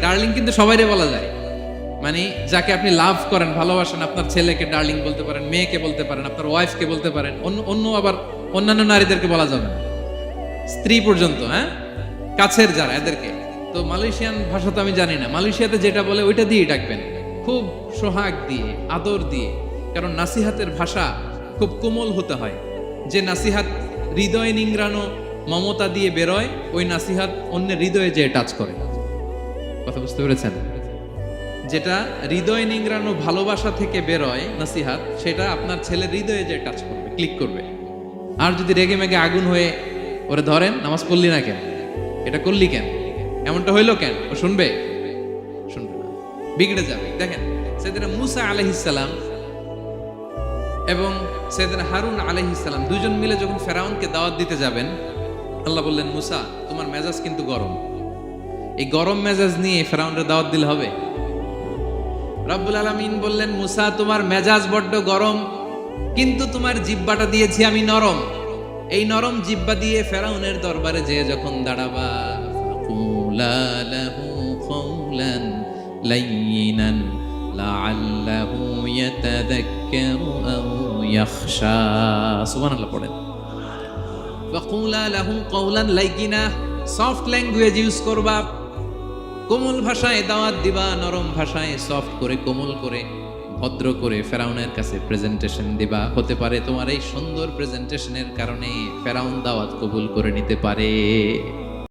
Darling কিন্তু সবাইরে বলা যায়। মানে যাকে আপনি লাভ করেন, ভালোবাসেন, আপনার ছেলেকে ডার্লিং বলতে পারেন, মেয়েকে বলতে পারেন, আপনার ওয়াইফকে বলতে পারেন, অন্য অন্য আবার অন্যান্য নারীদেরকে বলা যাবে না। স্ত্রী পর্যন্ত হ্যাঁ? কাছের যারা, এদেরকে। তো মালয়েশিয়ান ভাষা তো আমি জানি না। মালয়েশিয়াতে যেটা বলে, ওইটা দিয়ে ডাকবেন। খুব সোহাগ দিয়ে, আদর দিয়ে। কারণ নাসিহাতের ভাষা খুব কোমল হতে হয়। যে নাসিহাত হৃদয় নিংড়ানো মমতা দিয়ে বেরোয়, ওই নাসিহাত অন্যের হৃদয়ে যেয়ে টাচ করে। কথা বুঝতে পেরেছেন? যেটা হৃদয় নিংড়ানো ভালোবাসা থেকে বেরোয়, নাসিহাত, সেটা আপনার ছেলের হৃদয়ে যে টাচ করবে ক্লিক করবে। আর যদি রেগে মেগে আগুন হয়ে ওরে ধরেন, নামাজ পড়লি না কেন? এটা করলি কেন? এমনটা হইল কেন? ও শুনবে? শুনবে না। বিগড়ে যাবে। দেখেন, সেদিন মুসা আলহিসাল্লাম এবং সেদিন হারুন আলহিসাল্লাম দুজন মিলে যখন ফেরাউনকে দাওয়াত দিতে যাবেন, আল্লাহ বললেন, মুসা, তোমার মেজাজ কিন্তু গরম। এই গরম মেজাজ নিয়ে ফেরাউনের দাওয়াত দিলে হবে। রব্বুল আলমিন বললেন, মুসা, তোমার মেজাজ বড্ড গরম, কিন্তু তোমার জিব্বাটা দিয়েছি আমি নরম। এই নরম জিব্বা দিয়ে ফেরাউনের দরবারে যেয়ে যখন দাঁড়াবা সফট ল্যাঙ্গুয়েজ ইউজ করবা। কোমল ভাষায় দাওয়াত দিবা, নরম ভাষায় সফট করে, কোমল করে, ভদ্র করে ফেরাউনের কাছে প্রেজেন্টেশন দিবা। হতে পারে তোমার এই সুন্দর প্রেজেন্টেশনের কারণে ফেরাউন দাওয়াত কবুল করে নিতে পারে।